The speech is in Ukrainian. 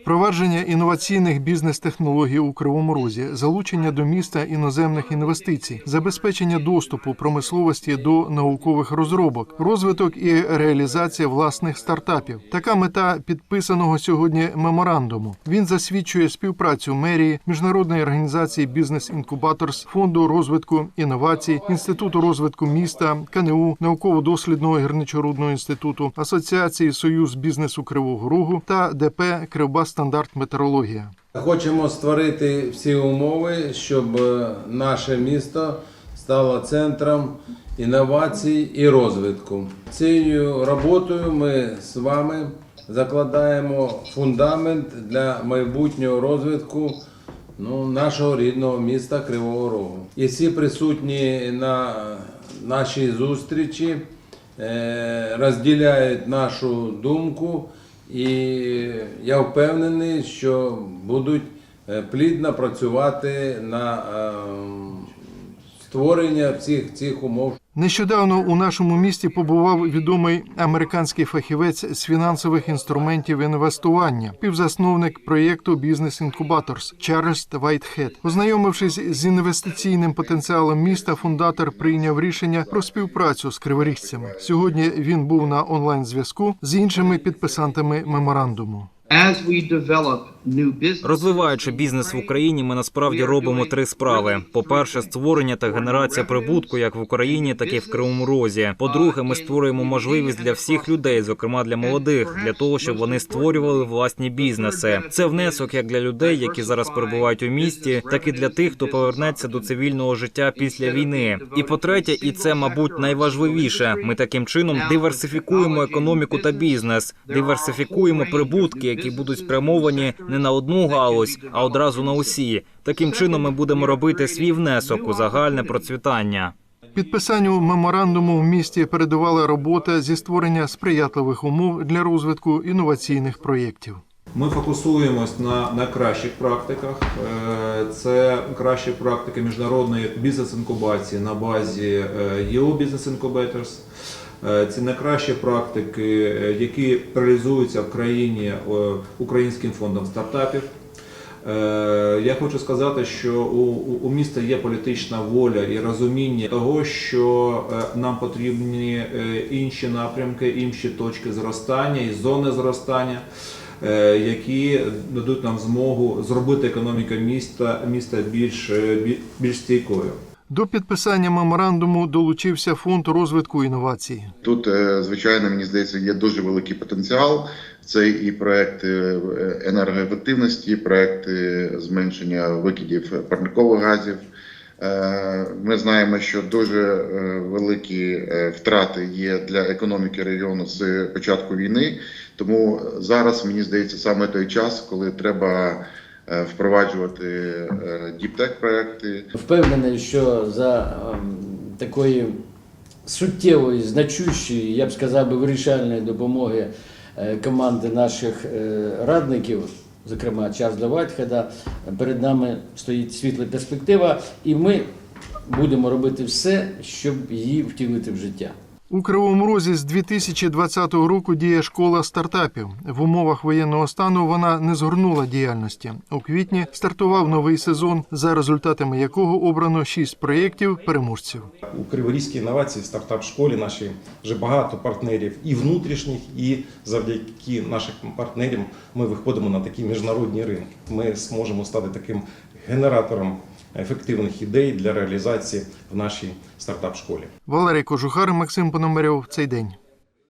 Впровадження інноваційних бізнес-технологій у Кривому Розі, залучення до міста іноземних інвестицій, забезпечення доступу промисловості до наукових розробок, розвиток і реалізація власних стартапів. Така мета підписаного сьогодні меморандуму. Він засвідчує співпрацю мерії, міжнародної організації Бізнес Інкубаторс, фонду розвитку інновацій, інституту розвитку міста, КНУ, науково-дослідного гірничорудного інституту, асоціації Союз бізнесу Кривого Рогу та ДП Кривбас Стандарт Метеорологія. Хочемо створити всі умови, щоб е, наше місто стало центром інновацій і розвитку. Цією роботою ми з вами закладаємо фундамент для майбутнього розвитку ну, нашого рідного міста Кривого Рогу. І всі присутні на нашій зустрічі е, розділяють нашу думку, і я впевнений, що будуть е, плідно працювати на е, створення всіх цих умов. Нещодавно у нашому місті побував відомий американський фахівець з фінансових інструментів інвестування, співзасновник проєкту Бізнес Інкубаторс Чарльз Вайтхед. Ознайомившись з інвестиційним потенціалом міста, фундатор прийняв рішення про співпрацю з криворіжцями. Сьогодні він був на онлайн зв'язку з іншими підписантами меморандуму. As we develop Розвиваючи бізнес в Україні, ми насправді робимо три справи: по-перше, створення та генерація прибутку як в Україні, так і в Кривому Розі. По-друге, ми створюємо можливість для всіх людей, зокрема для молодих, для того, щоб вони створювали власні бізнеси. Це внесок як для людей, які зараз перебувають у місті, так і для тих, хто повернеться до цивільного життя після війни. І по-третє, і це, мабуть, найважливіше. Ми таким чином диверсифікуємо економіку та бізнес, диверсифікуємо прибутки, які будуть спрямовані не на одну галузь, а одразу на усі. Таким чином ми будемо робити свій внесок у загальне процвітання. Підписанню меморандуму в місті передувала робота зі створення сприятливих умов для розвитку інноваційних проєктів. Ми фокусуємось на найкращих практиках. Е, Це кращі практики міжнародної бізнес-інкубації на базі е, EO Business Incubators. Е, Це найкращі практики, е, які реалізуються в країні е, Українським фондом стартапів. Я хочу сказати, що у, міста є політична воля і розуміння того, що нам потрібні інші напрямки, інші точки зростання і зони зростання, які дадуть нам змогу зробити економіку міста, міста більш, більш стійкою. До підписання меморандуму долучився фонд розвитку інновацій. Тут, е, звичайно, мені здається, є дуже великий потенціал. Це і проекти енергоефективності, і проекти зменшення викидів парникових газів. Е, Ми знаємо, що дуже е, великі е, втрати є для економіки регіону з початку війни. Тому зараз мені здається саме той час, коли треба е, впроваджувати діптек проекти, Впевнений, що за ем, такої суттєвої, значущої, я б сказав би, вирішальної допомоги е, команди наших е, радників, зокрема Чарльза Вайтхеда, перед нами стоїть світла перспектива, і ми будемо робити все, щоб її втілити в життя. У Кривому Розі з 2020 року діє школа стартапів. В умовах воєнного стану вона не згорнула діяльності. У квітні стартував новий сезон, за результатами якого обрано шість проєктів переможців. У Криворізькій інновації стартап-школі наші вже багато партнерів і внутрішніх, і завдяки нашим партнерам ми виходимо на такі міжнародні ринки. Ми зможемо стати таким генератором ефективних ідей для реалізації в нашій стартап-школі. Валерій Кожухар, Максим Пономарьов. Цей день.